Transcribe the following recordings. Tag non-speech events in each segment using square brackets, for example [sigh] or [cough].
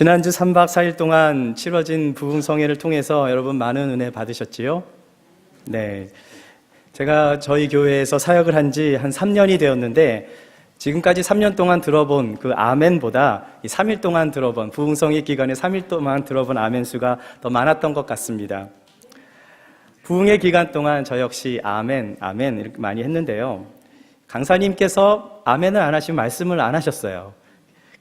지난주 3박 4일 동안 치러진 부흥 성회를 통해서 여러분 많은 은혜 받으셨지요? 네. 제가 저희 교회에서 사역을 한 지한 3년이 되었는데 지금까지 3년 동안 들어본 그 아멘보다 이 3일 동안 들어본 부흥성회 기간에 3일 동안 들어본 아멘 수가 더 많았던 것 같습니다. 부흥의 기간 동안 저 역시 아멘, 아멘 이렇게 많이 했는데요. 강사님께서 아멘을 안 하시면 말씀을 안 하셨어요.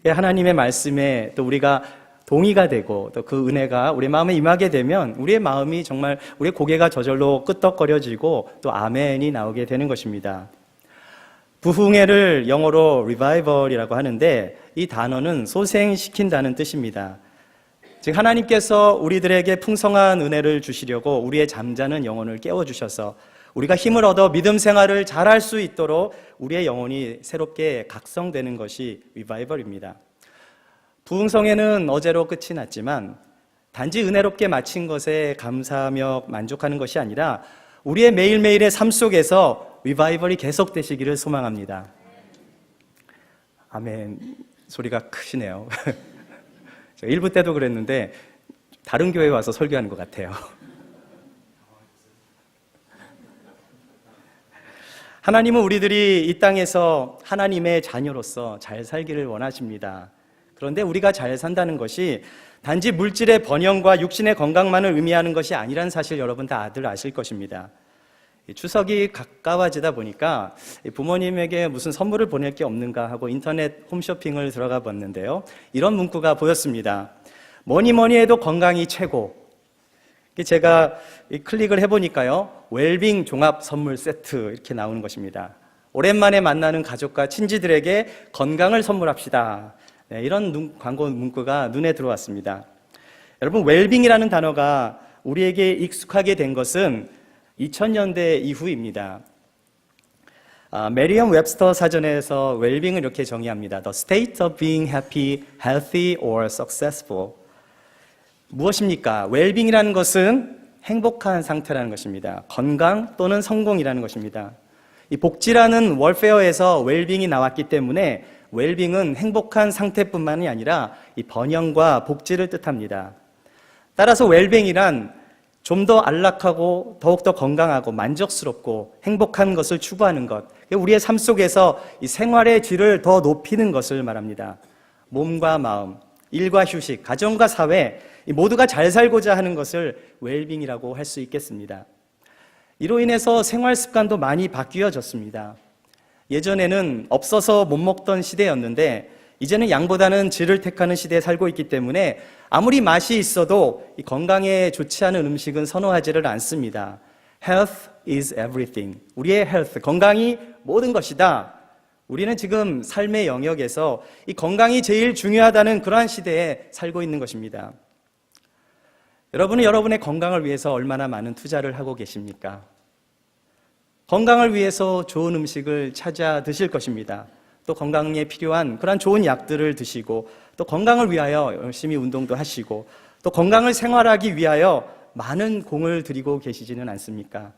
하나님의 말씀에 또 우리가 동의가 되고 또 그 은혜가 우리 마음에 임하게 되면 우리의 마음이 정말 우리의 고개가 저절로 끄떡거려지고 또 아멘이 나오게 되는 것입니다. 부흥회를 영어로 revival이라고 하는데 이 단어는 소생시킨다는 뜻입니다. 즉 하나님께서 우리들에게 풍성한 은혜를 주시려고 우리의 잠자는 영혼을 깨워 주셔서 우리가 힘을 얻어 믿음 생활을 잘할 수 있도록 우리의 영혼이 새롭게 각성되는 것이 리바이벌입니다. 부흥성에는 어제로 끝이 났지만 단지 은혜롭게 마친 것에 감사하며 만족하는 것이 아니라 우리의 매일매일의 삶 속에서 리바이벌이 계속되시기를 소망합니다. 아멘 소리가 크시네요. [laughs] 제가 1부 때도 그랬는데 다른 교회 와서 설교하는 것 같아요. 하나님은 우리들이 이 땅에서 하나님의 자녀로서 잘 살기를 원하십니다. 그런데 우리가 잘 산다는 것이 단지 물질의 번영과 육신의 건강만을 의미하는 것이 아니라는 사실 여러분 다들 아실 것입니다. 추석이 가까워지다 보니까 부모님에게 무슨 선물을 보낼 게 없는가 하고 인터넷 홈쇼핑을 들어가 봤는데요. 이런 문구가 보였습니다. 뭐니 뭐니 해도 건강이 최고. 제가 클릭을 해보니까요. 웰빙 종합 선물 세트 이렇게 나오는 것입니다. 오랜만에 만나는 가족과 친지들에게 건강을 선물합시다. 네, 이런 눈, 광고 문구가 눈에 들어왔습니다. 여러분, 웰빙이라는 단어가 우리에게 익숙하게 된 것은 2000년대 이후입니다. 아, 메리엄 웹스터 사전에서 웰빙을 이렇게 정의합니다. The state of being happy, healthy or successful. 무엇입니까? 웰빙이라는 것은 행복한 상태라는 것입니다. 건강 또는 성공이라는 것입니다. 이 복지라는 월페어에서 웰빙이 나왔기 때문에 웰빙은 행복한 상태뿐만이 아니라 이 번영과 복지를 뜻합니다. 따라서 웰빙이란 좀 더 안락하고 더욱더 건강하고 만족스럽고 행복한 것을 추구하는 것. 우리의 삶 속에서 이 생활의 질을 더 높이는 것을 말합니다. 몸과 마음, 일과 휴식, 가정과 사회, 모두가 잘 살고자 하는 것을 웰빙이라고 할 수 있겠습니다. 이로 인해서 생활 습관도 많이 바뀌어졌습니다. 예전에는 없어서 못 먹던 시대였는데 이제는 양보다는 질을 택하는 시대에 살고 있기 때문에 아무리 맛이 있어도 건강에 좋지 않은 음식은 선호하지를 않습니다. Health is everything. 우리의 health, 건강이 모든 것이다. 우리는 지금 삶의 영역에서 이 건강이 제일 중요하다는 그러한 시대에 살고 있는 것입니다. 여러분은 여러분의 건강을 위해서 얼마나 많은 투자를 하고 계십니까? 건강을 위해서 좋은 음식을 찾아 드실 것입니다. 또 건강에 필요한 그런 좋은 약들을 드시고 또 건강을 위하여 열심히 운동도 하시고 또 건강을 생활하기 위하여 많은 공을 들이고 계시지는 않습니까?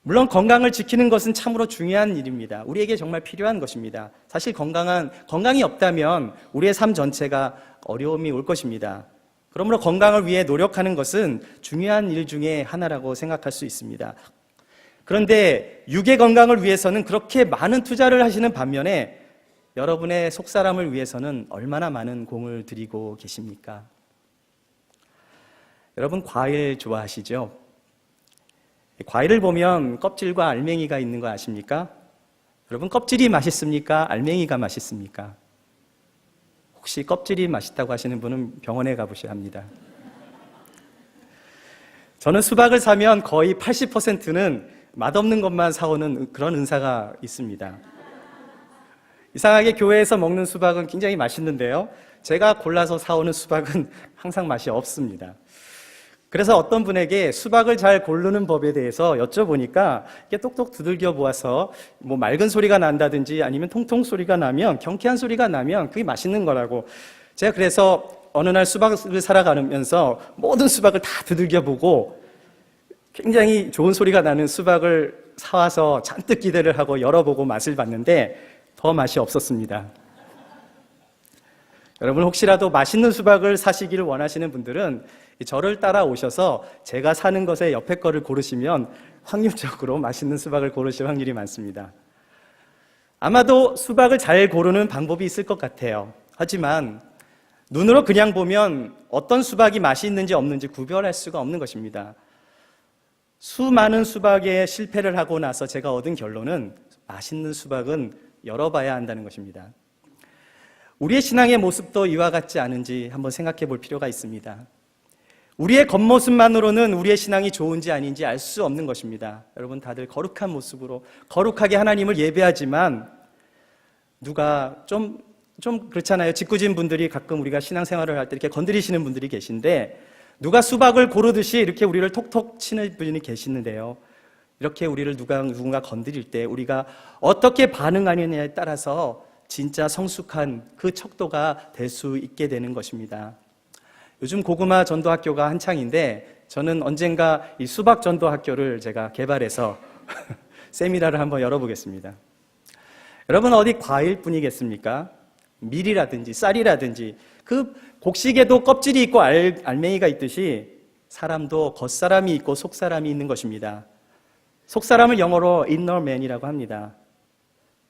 물론 건강을 지키는 것은 참으로 중요한 일입니다. 우리에게 정말 필요한 것입니다. 사실 건강한 건강이 없다면 우리의 삶 전체가 어려움이 올 것입니다. 그러므로 건강을 위해 노력하는 것은 중요한 일 중에 하나라고 생각할 수 있습니다. 그런데 육의 건강을 위해서는 그렇게 많은 투자를 하시는 반면에 여러분의 속사람을 위해서는 얼마나 많은 공을 들이고 계십니까? 여러분 과일 좋아하시죠? 과일을 보면 껍질과 알맹이가 있는 거 아십니까? 여러분 껍질이 맛있습니까? 알맹이가 맛있습니까? 혹시 껍질이 맛있다고 하시는 분은 병원에 가보셔야 합니다. 저는 수박을 사면 거의 80%는 맛없는 것만 사오는 그런 은사가 있습니다. 이상하게 교회에서 먹는 수박은 굉장히 맛있는데요. 제가 골라서 사오는 수박은 항상 맛이 없습니다. 그래서 어떤 분에게 수박을 잘 고르는 법에 대해서 여쭤보니까 이게 똑똑 두들겨 보아서 뭐 맑은 소리가 난다든지 아니면 통통 소리가 나면 경쾌한 소리가 나면 그게 맛있는 거라고 제가 그래서 어느 날 수박을 사러 가면서 모든 수박을 다 두들겨 보고 굉장히 좋은 소리가 나는 수박을 사와서 잔뜩 기대를 하고 열어보고 맛을 봤는데 더 맛이 없었습니다. 여러분 혹시라도 맛있는 수박을 사시기를 원하시는 분들은 이 저를 따라오셔서 제가 사는 것에 옆에 거를 고르시면 확률적으로 [laughs] 맛있는 수박을 고르실 확률이 많습니다. 아마도 수박을 잘 고르는 방법이 있을 것 같아요. 하지만 눈으로 그냥 보면 어떤 수박이 맛이 있는지 없는지 구별할 수가 없는 것입니다. 수많은 수박에 실패를 하고 나서 제가 얻은 결론은 맛있는 수박은 열어봐야 한다는 것입니다. 우리의 신앙의 모습도 이와 같지 않은지 한번 생각해 볼 필요가 있습니다. 우리의 겉모습만으로는 우리의 신앙이 좋은지 아닌지 알 수 없는 것입니다. 여러분 다들 거룩한 모습으로 거룩하게 하나님을 예배하지만 누가 좀, 좀 그렇잖아요. 직구진 분들이 가끔 우리가 신앙생활을 할 때 이렇게 건드리시는 분들이 계신데 누가 수박을 고르듯이 이렇게 우리를 톡톡 치는 분이 계시는데요. 이렇게 우리를 누가, 누군가 건드릴 때 우리가 어떻게 반응하느냐에 따라서 진짜 성숙한 그 척도가 될 수 있게 되는 것입니다. 요즘 고구마 전도학교가 한창인데 저는 언젠가 이 수박 전도학교를 제가 개발해서 [laughs] 세미나를 한번 열어보겠습니다. 여러분 어디 과일 뿐이겠습니까? 밀이라든지 쌀이라든지 그 곡식에도 껍질이 있고 알, 알맹이가 있듯이 사람도 겉사람이 있고 속사람이 있는 것입니다. 속사람을 영어로 inner man이라고 합니다.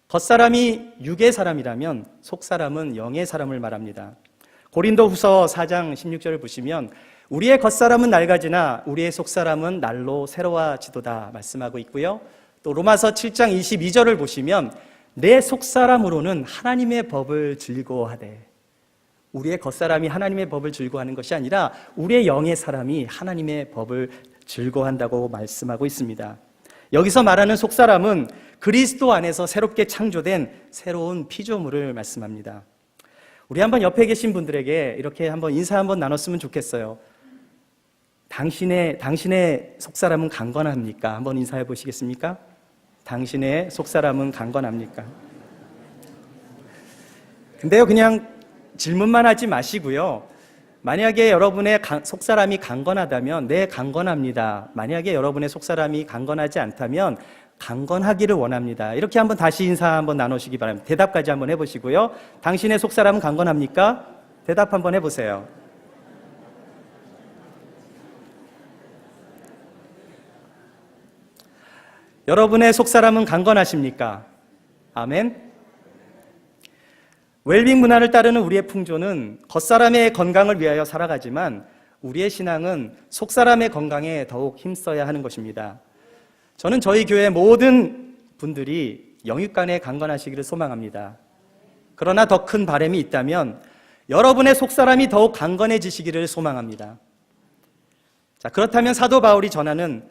겉사람이 육의 사람이라면 속사람은 영의 사람을 말합니다. 고린도 후서 4장 16절을 보시면 우리의 겉사람은 낡아지나 우리의 속사람은 날로 새로워지도다 말씀하고 있고요. 또 로마서 7장 22절을 보시면 내 속사람으로는 하나님의 법을 즐거워하되 우리의 겉사람이 하나님의 법을 즐거워하는 것이 아니라 우리의 영의 사람이 하나님의 법을 즐거워한다고 말씀하고 있습니다. 여기서 말하는 속사람은 그리스도 안에서 새롭게 창조된 새로운 피조물을 말씀합니다. 우리 한번 옆에 계신 분들에게 이렇게 한번 인사 한번 나눴으면 좋겠어요. 당신의 당신의 속사람은 강건합니까? 한번 인사해 보시겠습니까? 당신의 속사람은 강건합니까? 근데요, 그냥 질문만 하지 마시고요. 만약에 여러분의 속사람이 강건하다면, 네, 강건합니다. 만약에 여러분의 속사람이 강건하지 않다면, 강건하기를 원합니다. 이렇게 한번 다시 인사 한번 나누시기 바랍니다. 대답까지 한번 해보시고요. 당신의 속사람은 강건합니까? 대답 한번 해보세요. 여러분의 속사람은 강건하십니까? 아멘. 웰빙 문화를 따르는 우리의 풍조는 겉사람의 건강을 위하여 살아가지만 우리의 신앙은 속사람의 건강에 더욱 힘써야 하는 것입니다. 저는 저희 교회 모든 분들이 영육간에 강건하시기를 소망합니다. 그러나 더 큰 바람이 있다면 여러분의 속사람이 더욱 강건해지시기를 소망합니다. 자, 그렇다면 사도 바울이 전하는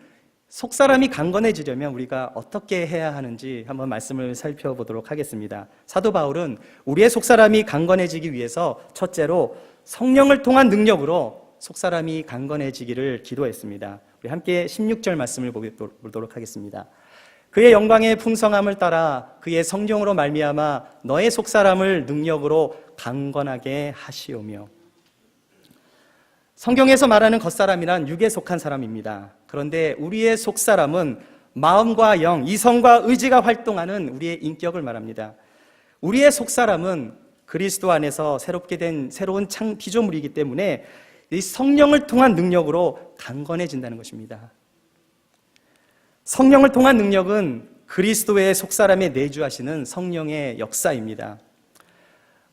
속사람이 강건해지려면 우리가 어떻게 해야 하는지 한번 말씀을 살펴보도록 하겠습니다. 사도 바울은 우리의 속사람이 강건해지기 위해서 첫째로 성령을 통한 능력으로 속사람이 강건해지기를 기도했습니다. 함께 16절 말씀을 보도록 하겠습니다. 그의 영광의 풍성함을 따라 그의 성령으로 말미암아 너의 속사람을 능력으로 강건하게 하시오며 성경에서 말하는 겉사람이란 육에 속한 사람입니다. 그런데 우리의 속사람은 마음과 영, 이성과 의지가 활동하는 우리의 인격을 말합니다. 우리의 속사람은 그리스도 안에서 새롭게 된 새로운 창 피조물이기 때문에 이 성령을 통한 능력으로 강건해진다는 것입니다. 성령을 통한 능력은 그리스도의 속사람에 내주하시는 성령의 역사입니다.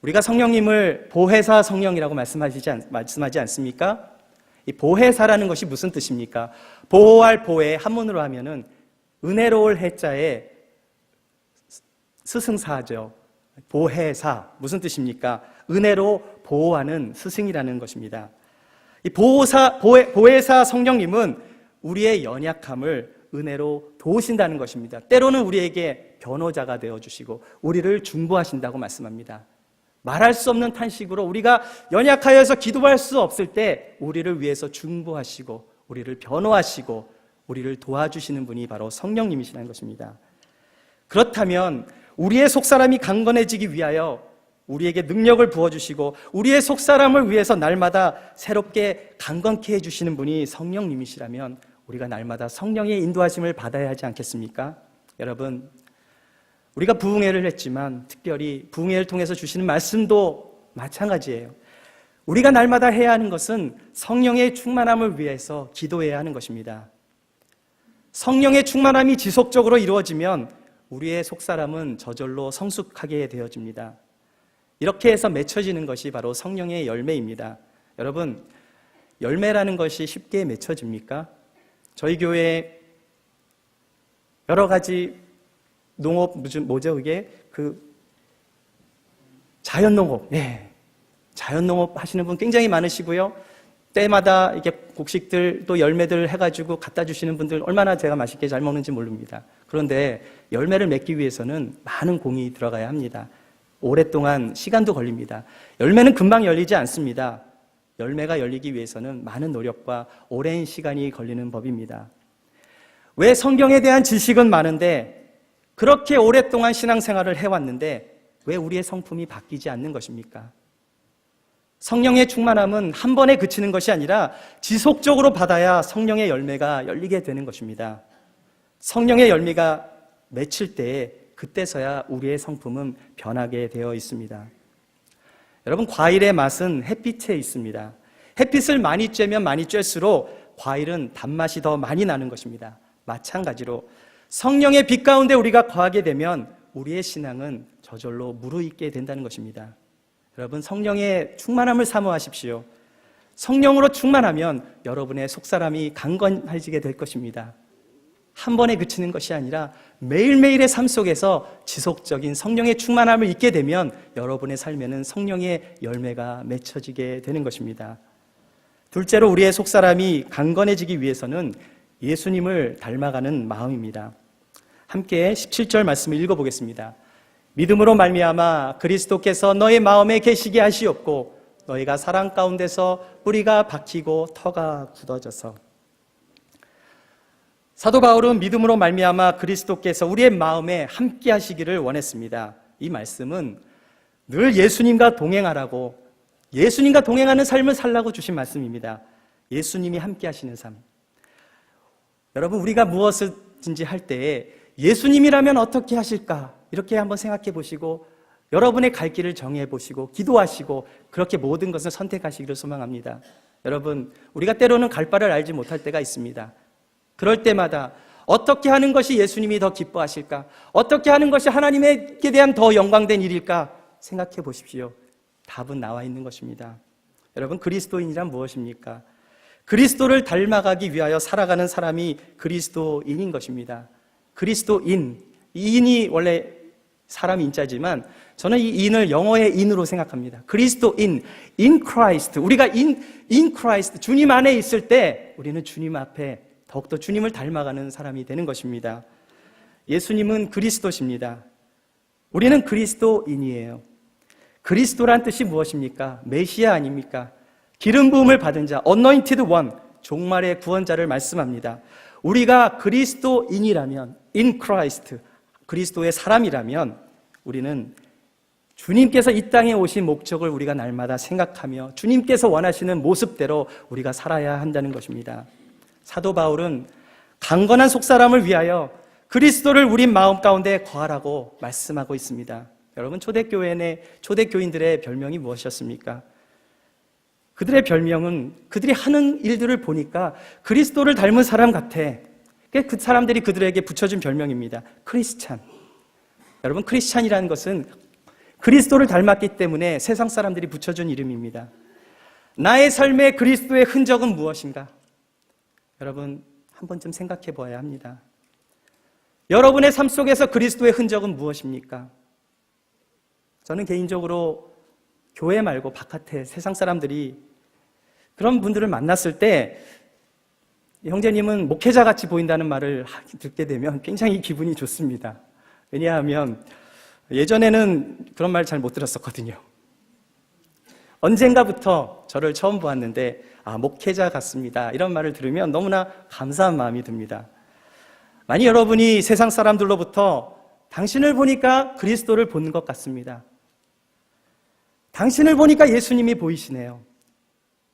우리가 성령님을 보혜사 성령이라고 말씀하시지 않, 말씀하지 않습니까? 이 보혜사라는 것이 무슨 뜻입니까? 보호할 보혜 한문으로 하면은 은혜로울 해자에 스승사죠. 보혜사 무슨 뜻입니까? 은혜로 보호하는 스승이라는 것입니다. 이 보호사, 보혜, 보혜사 성령님은 우리의 연약함을 은혜로 도우신다는 것입니다. 때로는 우리에게 변호자가 되어주시고 우리를 중보하신다고 말씀합니다. 말할 수 없는 탄식으로 우리가 연약하여서 기도할 수 없을 때 우리를 위해서 중보하시고 우리를 변호하시고 우리를 도와주시는 분이 바로 성령님이시라는 것입니다. 그렇다면 우리의 속사람이 강건해지기 위하여 우리에게 능력을 부어주시고 우리의 속사람을 위해서 날마다 새롭게 강건케 해주시는 분이 성령님이시라면 우리가 날마다 성령의 인도하심을 받아야 하지 않겠습니까? 여러분, 우리가 부흥회를 했지만 특별히 부흥회를 통해서 주시는 말씀도 마찬가지예요. 우리가 날마다 해야 하는 것은 성령의 충만함을 위해서 기도해야 하는 것입니다. 성령의 충만함이 지속적으로 이루어지면 우리의 속사람은 저절로 성숙하게 되어집니다. 이렇게 해서 맺혀지는 것이 바로 성령의 열매입니다. 여러분, 열매라는 것이 쉽게 맺혀집니까? 저희 교회 여러 가지 농업 뭐죠 그게? 그 자연 농업. 예. 자연 농업 하시는 분 굉장히 많으시고요. 때마다 이렇게 곡식들 또 열매들 해가지고 갖다 주시는 분들 얼마나 제가 맛있게 잘 먹는지 모릅니다. 그런데 열매를 맺기 위해서는 많은 공이 들어가야 합니다 오랫동안 시간도 걸립니다 열매는 금방 열리지 않습니다 열매가 열리기 위해서는 많은 노력과 오랜 시간이 걸리는 법입니다. 왜 성경에 대한 지식은 많은데 그렇게 오랫동안 신앙생활을 해왔는데 왜 우리의 성품이 바뀌지 않는 것입니까? 성령의 충만함은 한 번에 그치는 것이 아니라 지속적으로 받아야 성령의 열매가 열리게 되는 것입니다. 성령의 열매가 맺힐 때에 그때서야 우리의 성품은 변하게 되어 있습니다. 여러분, 과일의 맛은 햇빛에 있습니다. 햇빛을 많이 쬐면 많이 쬐수록 과일은 단맛이 더 많이 나는 것입니다. 마찬가지로 성령의 빛 가운데 우리가 거하게 되면 우리의 신앙은 저절로 무르익게 된다는 것입니다. 여러분, 성령의 충만함을 사모하십시오. 성령으로 충만하면 여러분의 속사람이 강건해지게 될 것입니다. 한 번에 그치는 것이 아니라 매일매일의 삶 속에서 지속적인 성령의 충만함을 잊게 되면 여러분의 삶에는 성령의 열매가 맺혀지게 되는 것입니다. 둘째로 우리의 속사람이 강건해지기 위해서는 예수님을 닮아가는 마음입니다. 함께 17절 말씀을 읽어보겠습니다. 믿음으로 말미암아 그리스도께서 너의 마음에 계시게 하시옵고 너희가 사랑 가운데서 뿌리가 박히고 터가 굳어져서 사도 바울은 믿음으로 말미암아 그리스도께서 우리의 마음에 함께 하시기를 원했습니다. 이 말씀은 늘 예수님과 동행하라고 예수님과 동행하는 삶을 살라고 주신 말씀입니다. 예수님이 함께 하시는 삶. 여러분 우리가 무엇을든지 할 때에 예수님이라면 어떻게 하실까? 이렇게 한번 생각해 보시고 여러분의 갈 길을 정해 보시고 기도하시고 그렇게 모든 것을 선택하시기를 소망합니다. 여러분, 우리가 때로는 갈 바를 알지 못할 때가 있습니다. 그럴 때마다 어떻게 하는 것이 예수님이 더 기뻐하실까? 어떻게 하는 것이 하나님에게 대한 더 영광된 일일까? 생각해 보십시오. 답은 나와 있는 것입니다. 여러분, 그리스도인이란 무엇입니까? 그리스도를 닮아가기 위하여 살아가는 사람이 그리스도인인 것입니다. 그리스도인. 이 인이 원래 사람 인자지만 저는 이 인을 영어의 인으로 생각합니다. 그리스도인, in Christ. 우리가 in, in Christ, 주님 안에 있을 때 우리는 주님 앞에 더욱더 주님을 닮아가는 사람이 되는 것입니다. 예수님은 그리스도십니다. 우리는 그리스도인이에요. 그리스도란 뜻이 무엇입니까? 메시아 아닙니까? 기름 부음을 받은 자, anointed one, 종말의 구원자를 말씀합니다. 우리가 그리스도인이라면, in Christ, 그리스도의 사람이라면 우리는 주님께서 이 땅에 오신 목적을 우리가 날마다 생각하며 주님께서 원하시는 모습대로 우리가 살아야 한다는 것입니다. 사도 바울은 강건한 속사람을 위하여 그리스도를 우리 마음 가운데 거하라고 말씀하고 있습니다. 여러분 초대교회 내 초대교인들의 별명이 무엇이었습니까? 그들의 별명은 그들이 하는 일들을 보니까 그리스도를 닮은 사람 같아. 그 사람들이 그들에게 붙여준 별명입니다. 크리스찬. 여러분 크리스찬이라는 것은 그리스도를 닮았기 때문에 세상 사람들이 붙여준 이름입니다. 나의 삶에 그리스도의 흔적은 무엇인가? 여러분, 한 번쯤 생각해 보아야 합니다. 여러분의 삶 속에서 그리스도의 흔적은 무엇입니까? 저는 개인적으로 교회 말고 바깥에 세상 사람들이 그런 분들을 만났을 때 형제님은 목회자 같이 보인다는 말을 듣게 되면 굉장히 기분이 좋습니다. 왜냐하면 예전에는 그런 말 잘 못 들었었거든요. 언젠가부터 저를 처음 보았는데, 아, 목회자 같습니다. 이런 말을 들으면 너무나 감사한 마음이 듭니다. 만약 여러분이 세상 사람들로부터 당신을 보니까 그리스도를 본 것 같습니다. 당신을 보니까 예수님이 보이시네요.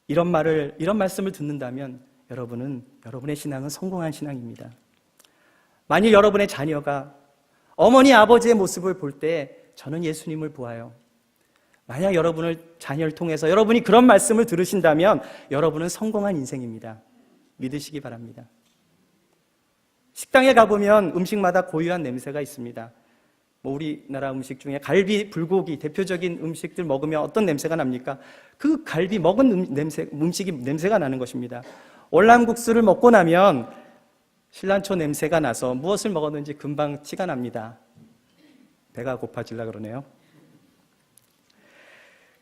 이런 말을, 이런 말씀을 듣는다면 여러분은, 여러분의 신앙은 성공한 신앙입니다. 만일 여러분의 자녀가 어머니, 아버지의 모습을 볼 때 저는 예수님을 보아요. 만약 여러분을 자녀를 통해서 여러분이 그런 말씀을 들으신다면 여러분은 성공한 인생입니다. 믿으시기 바랍니다. 식당에 가보면 음식마다 고유한 냄새가 있습니다. 뭐 우리나라 음식 중에 갈비, 불고기 대표적인 음식들 먹으면 어떤 냄새가 납니까? 그 갈비 먹은 음, 냄새, 음식이 냄새가 나는 것입니다. 월남국수를 먹고 나면 신란초 냄새가 나서 무엇을 먹었는지 금방 티가 납니다. 배가 고파질라 그러네요.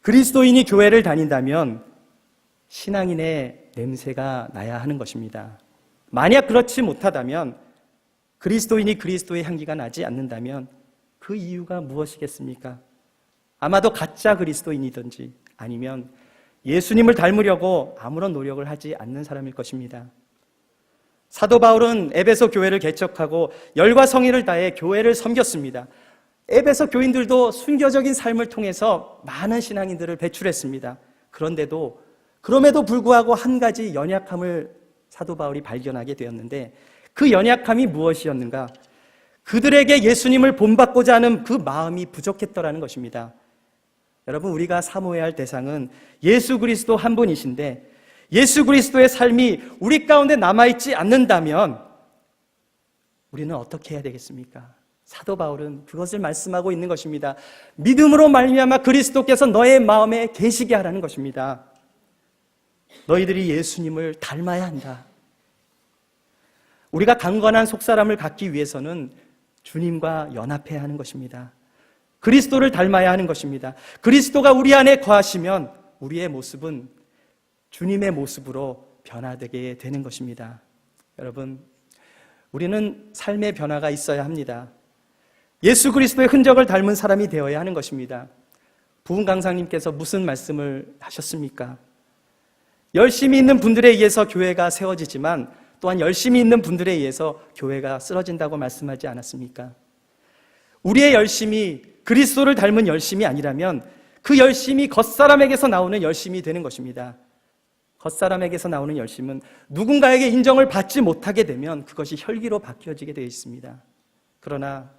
그리스도인이 교회를 다닌다면 신앙인의 냄새가 나야 하는 것입니다. 만약 그렇지 못하다면 그리스도인이 그리스도의 향기가 나지 않는다면 그 이유가 무엇이겠습니까? 아마도 가짜 그리스도인이든지 아니면 예수님을 닮으려고 아무런 노력을 하지 않는 사람일 것입니다. 사도 바울은 에베소 교회를 개척하고 열과 성의를 다해 교회를 섬겼습니다. 에베소 교인들도 순교적인 삶을 통해서 많은 신앙인들을 배출했습니다. 그런데도 그럼에도 불구하고 한 가지 연약함을 사도 바울이 발견하게 되었는데 그 연약함이 무엇이었는가? 그들에게 예수님을 본받고자 하는 그 마음이 부족했더라는 것입니다. 여러분, 우리가 사모해야 할 대상은 예수 그리스도 한 분이신데 예수 그리스도의 삶이 우리 가운데 남아 있지 않는다면 우리는 어떻게 해야 되겠습니까? 사도 바울은 그것을 말씀하고 있는 것입니다. 믿음으로 말미암아 그리스도께서 너의 마음에 계시게 하라는 것입니다. 너희들이 예수님을 닮아야 한다. 우리가 강건한 속사람을 갖기 위해서는 주님과 연합해야 하는 것입니다. 그리스도를 닮아야 하는 것입니다. 그리스도가 우리 안에 거하시면 우리의 모습은 주님의 모습으로 변화되게 되는 것입니다. 여러분, 우리는 삶의 변화가 있어야 합니다. 예수 그리스도의 흔적을 닮은 사람이 되어야 하는 것입니다. 부흥 강사님께서 무슨 말씀을 하셨습니까? 열심히 있는 분들에 의해서 교회가 세워지지만 또한 열심히 있는 분들에 의해서 교회가 쓰러진다고 말씀하지 않았습니까? 우리의 열심이 그리스도를 닮은 열심이 아니라면 그 열심이 겉사람에게서 나오는 열심이 되는 것입니다. 겉사람에게서 나오는 열심은 누군가에게 인정을 받지 못하게 되면 그것이 혈기로 바뀌어지게 되어 있습니다. 그러나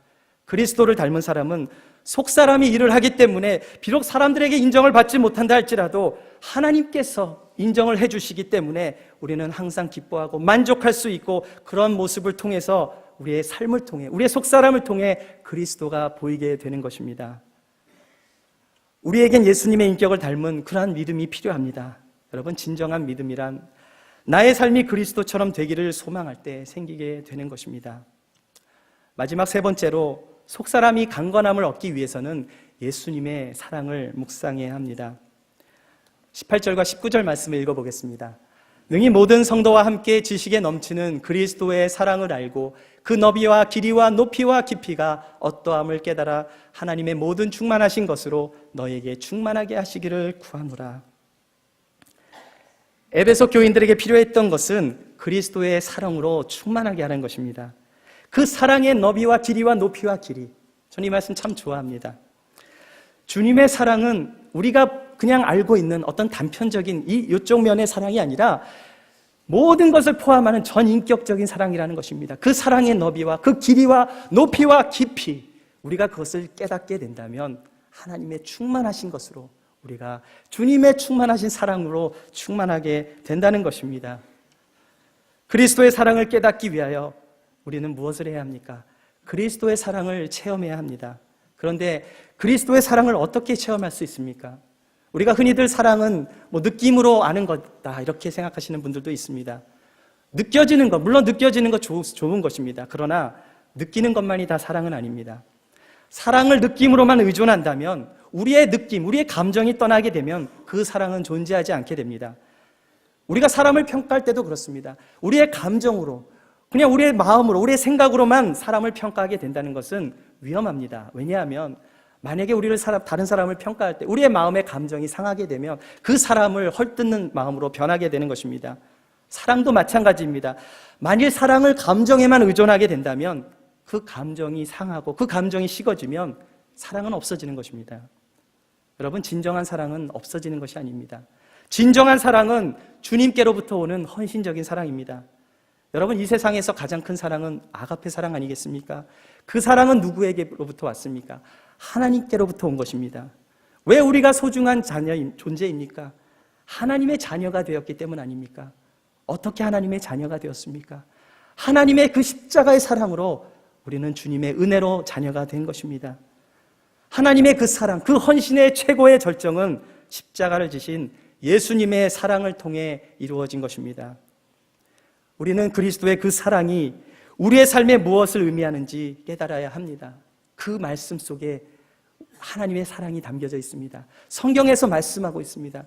그리스도를 닮은 사람은 속사람이 일을 하기 때문에 비록 사람들에게 인정을 받지 못한다 할지라도 하나님께서 인정을 해주시기 때문에 우리는 항상 기뻐하고 만족할 수 있고 그런 모습을 통해서 우리의 삶을 통해 우리의 속사람을 통해 그리스도가 보이게 되는 것입니다. 우리에겐 예수님의 인격을 닮은 그러한 믿음이 필요합니다. 여러분 진정한 믿음이란 나의 삶이 그리스도처럼 되기를 소망할 때 생기게 되는 것입니다. 마지막 세 번째로 속사람이 강건함을 얻기 위해서는 예수님의 사랑을 묵상해야 합니다. 18절과 19절 말씀을 읽어보겠습니다. 능히 모든 성도와 함께 지식에 넘치는 그리스도의 사랑을 알고 그 너비와 길이와 높이와 깊이가 어떠함을 깨달아 하나님의 모든 충만하신 것으로 너에게 충만하게 하시기를 구하노라. 에베소 교인들에게 필요했던 것은 그리스도의 사랑으로 충만하게 하는 것입니다. 그 사랑의 너비와 길이와 높이와 길이. 저는 이 말씀 참 좋아합니다. 주님의 사랑은 우리가 그냥 알고 있는 어떤 단편적인 이 이쪽 면의 사랑이 아니라 모든 것을 포함하는 전인격적인 사랑이라는 것입니다. 그 사랑의 너비와 그 길이와 높이와 깊이 우리가 그것을 깨닫게 된다면 하나님의 충만하신 것으로 우리가 주님의 충만하신 사랑으로 충만하게 된다는 것입니다. 그리스도의 사랑을 깨닫기 위하여 우리는 무엇을 해야 합니까? 그리스도의 사랑을 체험해야 합니다. 그런데 그리스도의 사랑을 어떻게 체험할 수 있습니까? 우리가 흔히들 사랑은 뭐 느낌으로 아는 거다 이렇게 생각하시는 분들도 있습니다. 느껴지는 것, 물론 느껴지는 것 좋은 것입니다. 그러나 느끼는 것만이 다 사랑은 아닙니다. 사랑을 느낌으로만 의존한다면 우리의 느낌, 우리의 감정이 떠나게 되면 그 사랑은 존재하지 않게 됩니다. 우리가 사람을 평가할 때도 그렇습니다. 우리의 감정으로, 그냥 우리의 마음으로, 우리의 생각으로만 사람을 평가하게 된다는 것은 위험합니다. 왜냐하면 만약에 우리를 사람, 다른 사람을 평가할 때 우리의 마음의 감정이 상하게 되면 그 사람을 헐뜯는 마음으로 변하게 되는 것입니다. 사랑도 마찬가지입니다. 만일 사랑을 감정에만 의존하게 된다면 그 감정이 상하고 그 감정이 식어지면 사랑은 없어지는 것입니다. 여러분, 진정한 사랑은 없어지는 것이 아닙니다. 진정한 사랑은 주님께로부터 오는 헌신적인 사랑입니다. 여러분, 이 세상에서 가장 큰 사랑은 아가페 사랑 아니겠습니까? 그 사랑은 누구에게로부터 왔습니까? 하나님께로부터 온 것입니다. 왜 우리가 소중한 자녀 존재입니까? 하나님의 자녀가 되었기 때문 아닙니까? 어떻게 하나님의 자녀가 되었습니까? 하나님의 그 십자가의 사랑으로 우리는 주님의 은혜로 자녀가 된 것입니다. 하나님의 그 사랑, 그 헌신의 최고의 절정은 십자가를 지신 예수님의 사랑을 통해 이루어진 것입니다. 우리는 그리스도의 그 사랑이 우리의 삶에 무엇을 의미하는지 깨달아야 합니다. 그 말씀 속에 하나님의 사랑이 담겨져 있습니다. 성경에서 말씀하고 있습니다.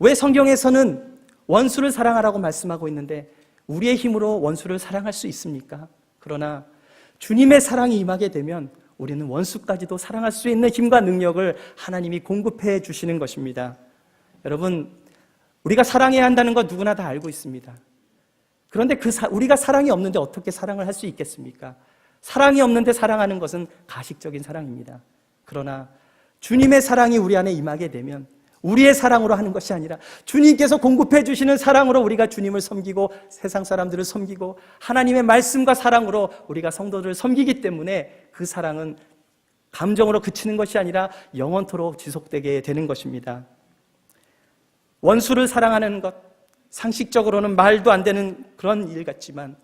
왜 성경에서는 원수를 사랑하라고 말씀하고 있는데 우리의 힘으로 원수를 사랑할 수 있습니까? 그러나 주님의 사랑이 임하게 되면 우리는 원수까지도 사랑할 수 있는 힘과 능력을 하나님이 공급해 주시는 것입니다. 여러분, 우리가 사랑해야 한다는 것 누구나 다 알고 있습니다. 그런데 그 사, 우리가 사랑이 없는데 어떻게 사랑을 할 수 있겠습니까? 사랑이 없는데 사랑하는 것은 가식적인 사랑입니다. 그러나 주님의 사랑이 우리 안에 임하게 되면 우리의 사랑으로 하는 것이 아니라 주님께서 공급해 주시는 사랑으로 우리가 주님을 섬기고 세상 사람들을 섬기고 하나님의 말씀과 사랑으로 우리가 성도들을 섬기기 때문에 그 사랑은 감정으로 그치는 것이 아니라 영원토록 지속되게 되는 것입니다. 원수를 사랑하는 것, 상식적으로는 말도 안 되는 그런 일 같지만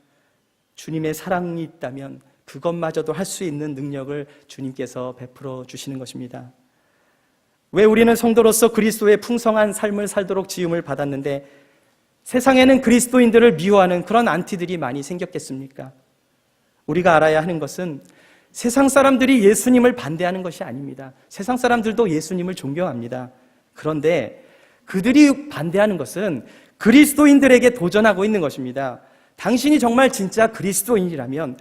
주님의 사랑이 있다면 그것마저도 할 수 있는 능력을 주님께서 베풀어 주시는 것입니다. 왜 우리는 성도로서 그리스도의 풍성한 삶을 살도록 지음을 받았는데 세상에는 그리스도인들을 미워하는 그런 안티들이 많이 생겼겠습니까? 우리가 알아야 하는 것은 세상 사람들이 예수님을 반대하는 것이 아닙니다. 세상 사람들도 예수님을 존경합니다. 그런데 그들이 반대하는 것은 그리스도인들에게 도전하고 있는 것입니다. 당신이 정말 진짜 그리스도인이라면,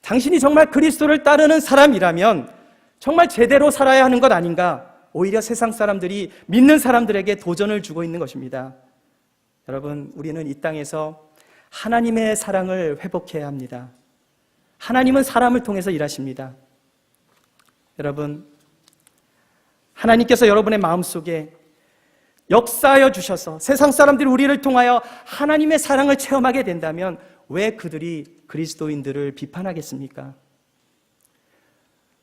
당신이 정말 그리스도를 따르는 사람이라면, 정말 제대로 살아야 하는 것 아닌가? 오히려 세상 사람들이 믿는 사람들에게 도전을 주고 있는 것입니다. 여러분, 우리는 이 땅에서 하나님의 사랑을 회복해야 합니다. 하나님은 사람을 통해서 일하십니다. 여러분, 하나님께서 여러분의 마음 속에 역사하여 주셔서 세상 사람들이 우리를 통하여 하나님의 사랑을 체험하게 된다면 왜 그들이 그리스도인들을 비판하겠습니까?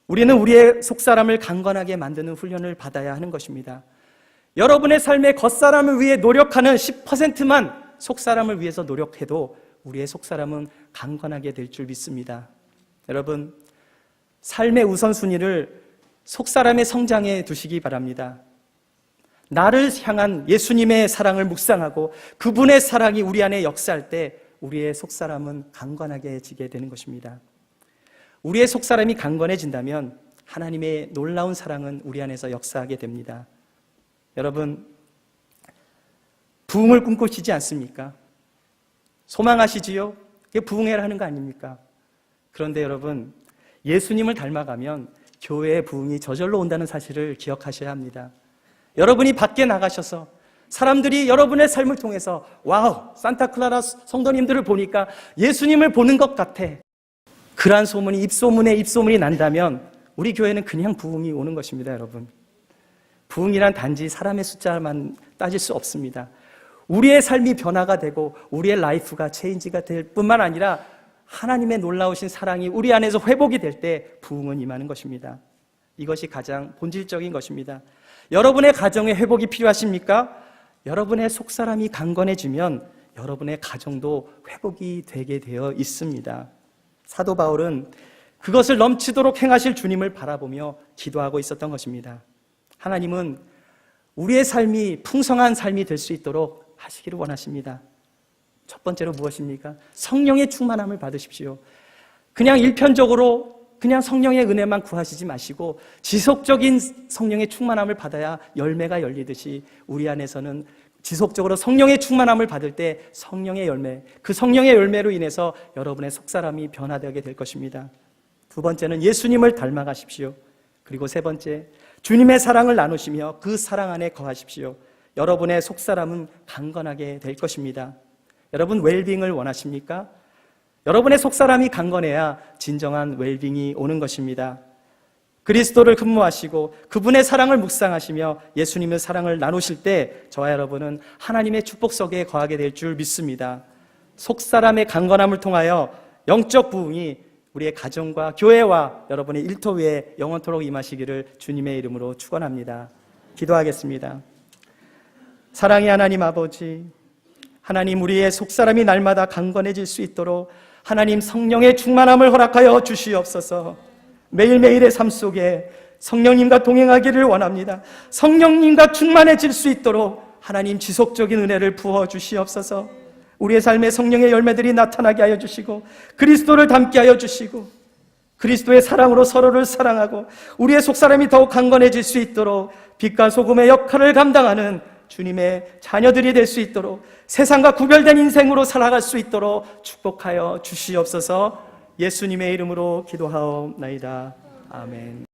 우리는 우리의 속사람을 강건하게 만드는 훈련을 받아야 하는 것입니다. 여러분의 삶의 겉사람을 위해 노력하는 10%만 속사람을 위해서 노력해도 우리의 속사람은 강건하게 될 줄 믿습니다. 여러분, 삶의 우선순위를 속사람의 성장에 두시기 바랍니다. 나를 향한 예수님의 사랑을 묵상하고 그분의 사랑이 우리 안에 역사할 때 우리의 속사람은 강건하게 지게 되는 것입니다. 우리의 속사람이 강건해진다면 하나님의 놀라운 사랑은 우리 안에서 역사하게 됩니다. 여러분, 부흥을 꿈꾸시지 않습니까? 소망하시지요? 그게 부흥회를 하는 거 아닙니까? 그런데 여러분, 예수님을 닮아가면 교회의 부흥이 저절로 온다는 사실을 기억하셔야 합니다. 여러분이 밖에 나가셔서 사람들이 여러분의 삶을 통해서 와우, 산타클라라 성도님들을 보니까 예수님을 보는 것 같아. 그러한 소문이 입소문에 입소문이 난다면 우리 교회는 그냥 부흥이 오는 것입니다, 여러분. 부흥이란 단지 사람의 숫자만 따질 수 없습니다. 우리의 삶이 변화가 되고 우리의 라이프가 체인지가 될 뿐만 아니라 하나님의 놀라우신 사랑이 우리 안에서 회복이 될 때 부흥은 임하는 것입니다. 이것이 가장 본질적인 것입니다. 여러분의 가정의 회복이 필요하십니까? 여러분의 속사람이 강건해지면 여러분의 가정도 회복이 되게 되어 있습니다. 사도 바울은 그것을 넘치도록 행하실 주님을 바라보며 기도하고 있었던 것입니다. 하나님은 우리의 삶이 풍성한 삶이 될 수 있도록 하시기를 원하십니다. 첫 번째로 무엇입니까? 성령의 충만함을 받으십시오. 그냥 일편적으로 그냥 성령의 은혜만 구하시지 마시고 지속적인 성령의 충만함을 받아야 열매가 열리듯이 우리 안에서는 지속적으로 성령의 충만함을 받을 때 성령의 열매, 그 성령의 열매로 인해서 여러분의 속사람이 변화되게 될 것입니다. 두 번째는 예수님을 닮아가십시오. 그리고 세 번째, 주님의 사랑을 나누시며 그 사랑 안에 거하십시오. 여러분의 속사람은 강건하게 될 것입니다. 여러분 웰빙을 원하십니까? 여러분의 속사람이 강건해야 진정한 웰빙이 오는 것입니다. 그리스도를 근무하시고 그분의 사랑을 묵상하시며 예수님의 사랑을 나누실 때 저와 여러분은 하나님의 축복 속에 거하게 될 줄 믿습니다. 속사람의 강건함을 통하여 영적 부흥이 우리의 가정과 교회와 여러분의 일터 위에 영원토록 임하시기를 주님의 이름으로 축원합니다. 기도하겠습니다. 사랑의 하나님 아버지, 하나님 우리의 속사람이 날마다 강건해질 수 있도록 하나님 성령의 충만함을 허락하여 주시옵소서. 매일매일의 삶 속에 성령님과 동행하기를 원합니다. 성령님과 충만해질 수 있도록 하나님 지속적인 은혜를 부어 주시옵소서. 우리의 삶에 성령의 열매들이 나타나게 하여 주시고 그리스도를 닮게 하여 주시고 그리스도의 사랑으로 서로를 사랑하고 우리의 속사람이 더욱 강건해질 수 있도록 빛과 소금의 역할을 감당하는 주님의 자녀들이 될 수 있도록 세상과 구별된 인생으로 살아갈 수 있도록 축복하여 주시옵소서 예수님의 이름으로 기도하옵나이다. 아멘.